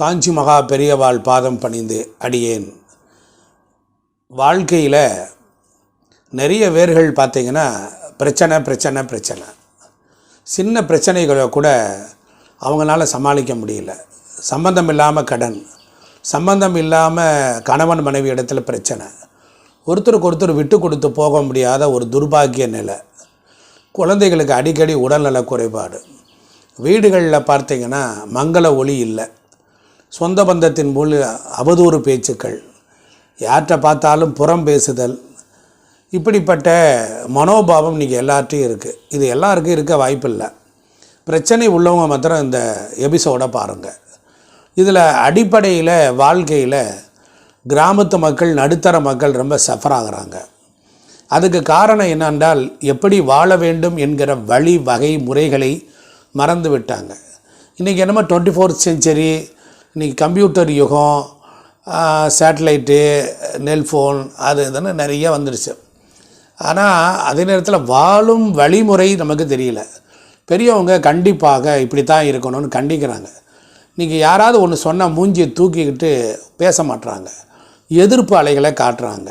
காஞ்சி மகா பெரியவாள் பாதம் பணிந்து அடியேன். வாழ்க்கையில் நிறைய வேர்கள் பார்த்தீங்கன்னா பிரச்சனை பிரச்சனை பிரச்சனை. சின்ன பிரச்சனைகளை கூட அவங்களால சமாளிக்க முடியல. சம்பந்தம் இல்லாமல் கடன் சம்பந்தம் இல்லாமல் கணவன் மனைவி இடத்துல பிரச்சனை. ஒருத்தருக்கு ஒருத்தர் விட்டு கொடுத்து போக முடியாத ஒரு துர்பாக்கிய நிலை. குழந்தைகளுக்கு அடிக்கடி உடல்நல குறைபாடு. வீடுகளில் பார்த்தீங்கன்னா மங்கள ஒளி இல்லை. சொந்த பந்தத்தின் மூல அவதூறு பேச்சுக்கள் யார்கிட்ட பார்த்தாலும் புறம் பேசுதல் இப்படிப்பட்ட மனோபாவம் இன்றைக்கி எல்லார்ட்டையும் இருக்குது இது எல்லாருக்கும் இருக்க வாய்ப்பில்லை. பிரச்சனை உள்ளவங்க மாத்திரம் இந்த எபிசோடை பாருங்கள் இதில் அடிப்படையில் வாழ்க்கையில் கிராமத்து மக்கள் நடுத்தர மக்கள் ரொம்ப சஃபர் ஆகிறாங்க. அதுக்கு காரணம் என்னென்றால் எப்படி வாழ வேண்டும் என்கிற வழி வகை முறைகளை மறந்து விட்டாங்க. இன்றைக்கி என்னமோ டுவெண்ட்டி ஃபோர்த் செஞ்சுரி இன்றைக்கி கம்ப்யூட்டர் யுகம் சேட்டலைட்டு நெல்ஃபோன் அது இதுன்னு நிறைய வந்துடுச்சு ஆனால் அதே நேரத்தில் வாழும் வழிமுறை நமக்கு தெரியல. பெரியவங்க கண்டிப்பாக இப்படி தான் இருக்கணும்னு கண்டிக்கிறாங்க. நீங்கள் யாராவது ஒன்று சொன்னால் மூஞ்சியை தூக்கிக்கிட்டு பேச மாட்டுறாங்க எதிர்ப்பு அலைகளை காட்டுறாங்க.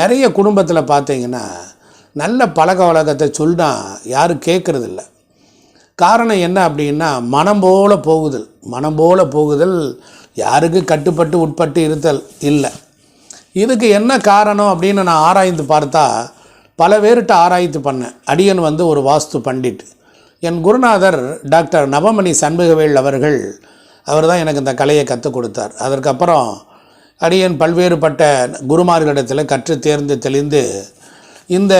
நிறைய குடும்பத்தில் பார்த்தீங்கன்னா நல்ல பழக்க வழக்கத்தை சொன்னால் யாரும் கேட்குறதில்ல காரணம் என்ன அப்படின்னா மனம் போல போகுதல். மனம் போல போகுதல் யாருக்கு கட்டுப்பட்டு உட்பட்டு இருத்தல் இல்லை. இதுக்கு என்ன காரணம் அப்படின்னு நான் ஆராய்ந்து பார்த்தா பல பேர்கிட்ட ஆராய்ச்சி பண்ணேன். அடியன் வந்து ஒரு வாஸ்து பண்டிட். என் குருநாதர் டாக்டர் நவமணி சண்முகவேல் அவர்கள் அவர் தான் எனக்கு இந்த கலையை கற்றுக் கொடுத்தார். அதற்கப்புறம் அடியன் பல்வேறுபட்ட குருமார்களிடத்தில் கற்று தேர்ந்து தெளிந்து இந்த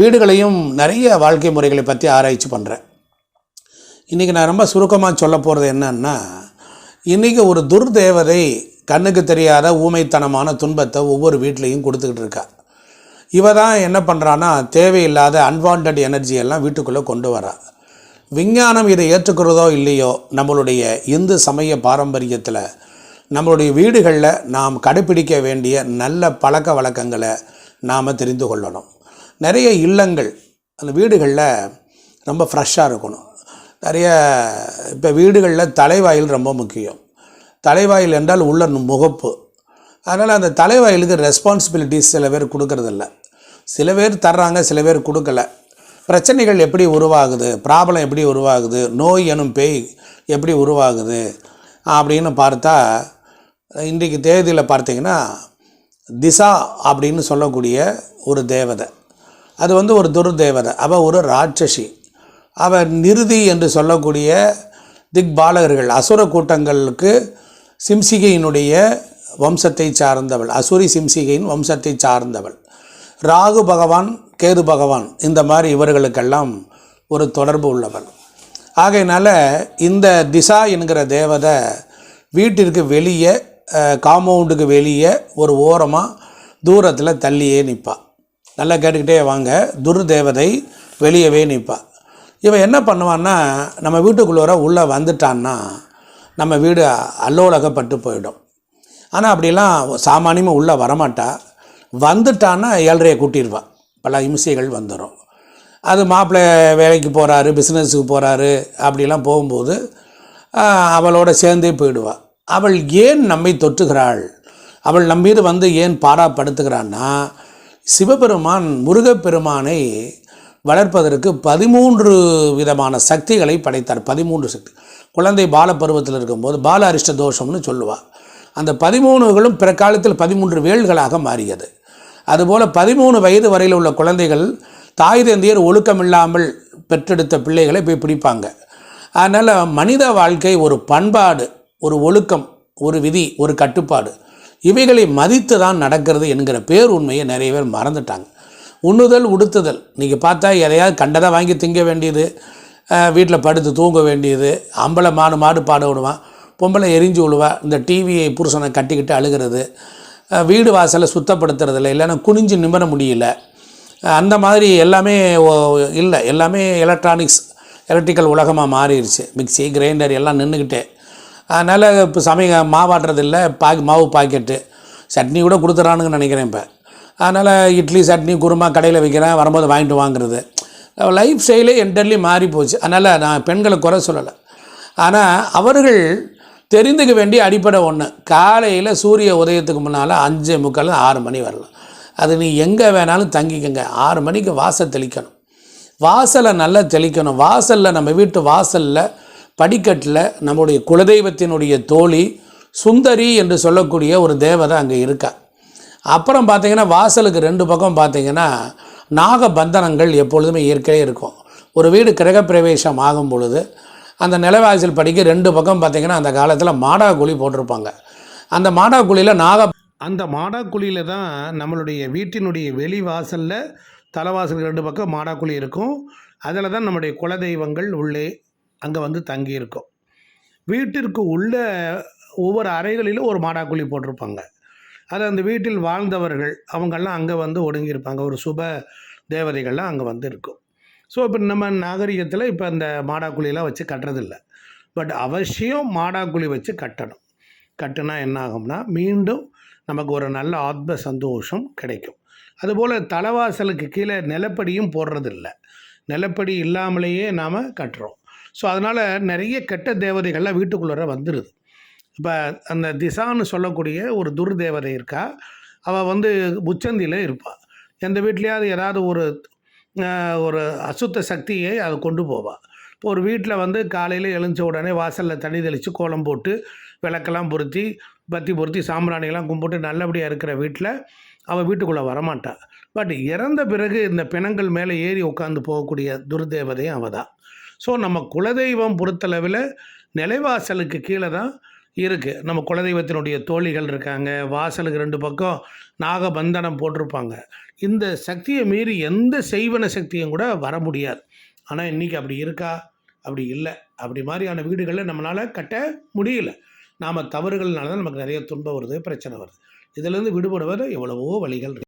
வீடுகளையும் நிறைய வாழ்க்கை முறைகளை பற்றி ஆராய்ச்சி பண்ணுறேன் இன்றைக்கி நான் ரொம்ப சுருக்கமாக சொல்ல போகிறது என்னன்னா இன்றைக்கி ஒரு துர்தேவதை கண்ணுக்கு தெரியாத ஊமைத்தனமான துன்பத்தை ஒவ்வொரு வீட்லேயும் கொடுத்துக்கிட்டு இருக்கா. இவ தான் என்ன பண்ணுறான்னா தேவையில்லாத அன்வான்ட் எனர்ஜி எல்லாம் வீட்டுக்குள்ளே கொண்டு வரா. விஞ்ஞானம் இதை ஏற்றுக்கிறதோ இல்லையோ நம்மளுடைய இந்து சமய பாரம்பரியத்தில் நம்மளுடைய வீடுகளில் நாம் கடைப்பிடிக்க வேண்டிய நல்ல பழக்க வழக்கங்களை நாம் தெரிந்து கொள்ளணும். நிறைய இல்லங்கள் அந்த வீடுகளில் ரொம்ப ஃப்ரெஷ்ஷாக இருக்கணும். நிறைய இப்போ வீடுகளில் தலைவாயில் ரொம்ப முக்கியம். தலைவாயில் என்றால் உள்ள முகப்பு. அதனால் அந்த தலைவாயிலுக்கு ரெஸ்பான்சிபிலிட்டிஸ் சில பேர் கொடுக்கறதில்ல. சில பேர் தர்றாங்க சில பேர் கொடுக்கல. பிரச்சனைகள் எப்படி உருவாகுது? ப்ராப்ளம் எப்படி உருவாகுது? நோய் எனும் பேய் எப்படி உருவாகுது? அப்படின்னு பார்த்தா இன்றைக்கு தேதியில் பார்த்தீங்கன்னா திசா அப்படின்னு சொல்லக்கூடிய ஒரு தேவதை. அது வந்து ஒரு துர்தேவதை. அவள் ஒரு ராட்சசி. அவள் நிறுதி என்று சொல்லக்கூடிய திக்பாலகர்கள் அசுர கூட்டங்களுக்கு சிம்சிகையினுடைய வம்சத்தை சார்ந்தவள் அசுரி சிம்சிகையின் வம்சத்தை சார்ந்தவள். ராகு பகவான் கேது பகவான் இந்த மாதிரி இவர்களுக்கெல்லாம் ஒரு தொடர்பு உள்ளவள். ஆகையினால் இந்த திசா என்கிற தேவதை வீட்டிற்கு வெளியே காம்பவுண்டுக்கு வெளியே ஒரு ஓரமாக தூரத்தில் தள்ளியே நிற்பாள் நல்லா கேட்டுக்கிட்டே வாங்க துர் தேவதை வெளியவே நிற்பாள் இவன் என்ன பண்ணுவான்னா நம்ம வீட்டுக்குள்ளோர உள்ளே வந்துட்டான்னா நம்ம வீடு அல்லோலகப்பட்டு போயிடும். ஆனால் அப்படிலாம் சாமானியமாக உள்ளே வரமாட்டா. வந்துட்டான்னா ஏழ்றையை கூட்டிடுவான் பல இம்சைகள் வந்துடும் அது மாப்பிள்ளை வேலைக்கு போகிறாரு பிஸ்னஸுக்கு போகிறாரு அப்படிலாம் போகும்போது அவளோட சேர்ந்தே போயிடுவாள் அவள் ஏன் நம்மை தொற்றுகிறாள்? அவள் நம் மீது வந்து ஏன் பாராப்படுத்துகிறான்னா சிவபெருமான் முருகப்பெருமானை வளர்ப்பதற்கு பதிமூன்று விதமான சக்திகளை படைத்தார். பதிமூன்று சக்தி. குழந்தை பால பருவத்தில் இருக்கும்போது பால அரிஷ்ட தோஷம்னு சொல்லுவாள் அந்த பதிமூணுகளும் பிற்காலத்தில் பதிமூன்று வேல்களாக மாறியது. அதுபோல் பதிமூணு வயது வரையில் உள்ள குழந்தைகள் தாய் தந்தையர் ஒழுக்கமில்லாமல் பெற்றெடுத்த பிள்ளைகளை போய் பிடிப்பாங்க. அதனால் மனித வாழ்க்கை ஒரு பண்பாடு ஒரு ஒழுக்கம் ஒரு விதி ஒரு கட்டுப்பாடு. இவைகளை மதித்து தான் நடக்கிறது என்கிற பேர் உண்மையை நிறைய பேர் மறந்துட்டாங்க. உண்ணுதல் உடுத்துதல். நீங்கள் பார்த்தா எதையாவது கண்டதாக வாங்கி திங்க வேண்டியது வீட்டில் படுத்து தூங்க வேண்டியது அம்பளை மாடு மாடு பாட விடுவான் பொம்பளை எரிஞ்சு விழுவா இந்த டிவியை புருஷனை கட்டிக்கிட்டு அழுகிறது வீடு வாசலை சுத்தப்படுத்துறதில்ல இல்லைன்னா குனிஞ்சு நிமிர முடியல அந்த மாதிரி எல்லாமே ஓ- இல்லை எல்லாமே எலக்ட்ரானிக்ஸ் எலக்ட்ரிக்கல் உலகமாக மாறிடுச்சு மிக்ஸி கிரைண்டர் எல்லாம் நின்றுக்கிட்டே அதனால் இப்போ சமைக்க மாவாட்டுறது பா மாவு பாக்கெட்டு சட்னி கூட கொடுத்துறானுங்கன்னு நினைக்கிறேன் இப்போ. அதனால் இட்லி சட்னி குருமா கடையில் வைக்கிறேன் வரும்போது வாங்கிட்டு வாங்குறது. லைஃப் ஸ்டைலே என்டர்லி மாறி போச்சு. அதனால் நான் பெண்களை குறை சொல்லலை. ஆனால் அவர்கள் தெரிந்துக்க வேண்டிய அடிப்படை ஒன்று காலையில் சூரிய உதயத்துக்கு முன்னால் அஞ்சு முக்கால் ஆறு மணி வரலாம். அது நீ எங்கே வேணாலும் தங்கிக்கங்க. ஆறு மணிக்கு வாசல் தெளிக்கணும். வாசலை நல்லா தெளிக்கணும். வாசலில் நம்ம வீட்டு வாசலில் படிக்கட்டில் நம்முடைய குலதெய்வத்தினுடைய தோழி சுந்தரி என்று சொல்லக்கூடிய ஒரு தேவதை அங்கே இருக்கா? அப்புறம் பார்த்தீங்கன்னா வாசலுக்கு ரெண்டு பக்கம் பார்த்தீங்கன்னா நாகபந்தனங்கள் எப்பொழுதுமே இயற்கையே இருக்கும். ஒரு வீடு கிரகப்பிரவேசம் ஆகும் பொழுது அந்த நிலவாசல் படிக்க ரெண்டு பக்கம் பார்த்தீங்கன்னா அந்த காலத்தில் மாடா குழி போட்டிருப்பாங்க. அந்த மாடா குழியில் நாக அந்த மாடா குழியில் தான் நம்மளுடைய வீட்டினுடைய வெளி வாசலில் தலைவாசலுக்கு ரெண்டு பக்கம் மாடா குழி இருக்கும். அதில் தான் நம்முடைய குலதெய்வங்கள் உள்ளே அங்கே வந்து தங்கி இருக்கும். வீட்டிற்கு உள்ள ஒவ்வொரு அறைகளிலும் ஒரு மாடா குழி போட்டிருப்பாங்க. அது அந்த வீட்டில் வாழ்ந்தவர்கள் அவங்கெல்லாம் அங்கே வந்து ஒடுங்கியிருப்பாங்க. ஒரு சுப தேவதைகள்லாம் அங்கே வந்து இருக்கும். ஸோ இப்போ நம்ம நாகரிகத்தில் இப்போ அந்த மாடாக்குழியெல்லாம் வச்சு கட்டுறதில்ல. பட் அவசியம் மாடாக்குழி வச்சு கட்டணும். கட்டுனா என்ன ஆகும்னா மீண்டும் நமக்கு ஒரு நல்ல ஆத்ம சந்தோஷம் கிடைக்கும். அதுபோல் தலைவாசலுக்கு கீழே நிலப்படியும் போடுறதில்ல. நிலப்படி இல்லாமலேயே நாம் கட்டுறோம். ஸோ அதனால் நிறைய கெட்ட தேவதைகள்லாம் வீட்டுக்குள்ளே வந்துடுது இப்போ அந்த திசான்னு சொல்லக்கூடிய ஒரு துர்தேவதை இருக்கா? அவள் வந்து உச்சந்தியில் இருப்பாள் எந்த வீட்லேயாவது ஏதாவது ஒரு ஒரு அசுத்த சக்தியை அதை கொண்டு போவாள் இப்போ ஒரு வீட்டில் வந்து காலையில் எழுந்த உடனே வாசலில் தண்ணி தெளித்து கோலம் போட்டு விளக்கெல்லாம் பொருத்தி பத்தி பொருத்தி சாம்பிராணியெல்லாம் கும்பிட்டு நல்லபடியாக இருக்கிற வீட்டில் அவள் வீட்டுக்குள்ளே வரமாட்டாள் பட் இறந்த பிறகு இந்த பிணங்கள் மேலே ஏறி உட்காந்து போகக்கூடிய துர்தேவதையும் அவள் தான். ஸோ நம்ம குலதெய்வம் பொறுத்தளவில் நிலைவாசலுக்கு கீழே தான் இருக்குது நம்ம குலதெய்வத்தினுடைய தோழிகள் இருக்காங்க. வாசலுக்கு ரெண்டு பக்கம் நாகபந்தனம் போட்டிருப்பாங்க. இந்த சக்தியை மீறி எந்த செய்வன சக்தியும் கூட வர முடியாது. ஆனால் இன்றைக்கி அப்படி இருக்கா? அப்படி இல்லை. அப்படி மாதிரியான வீடுகளில் நம்மளால் கட்ட முடியல. நாம் தவறுகள்னால தான் நமக்கு நிறைய துன்பம் வருது பிரச்சனை வருது. இதிலேருந்து விடுபடுவது எவ்வளவோ வழிகள் இருக்குது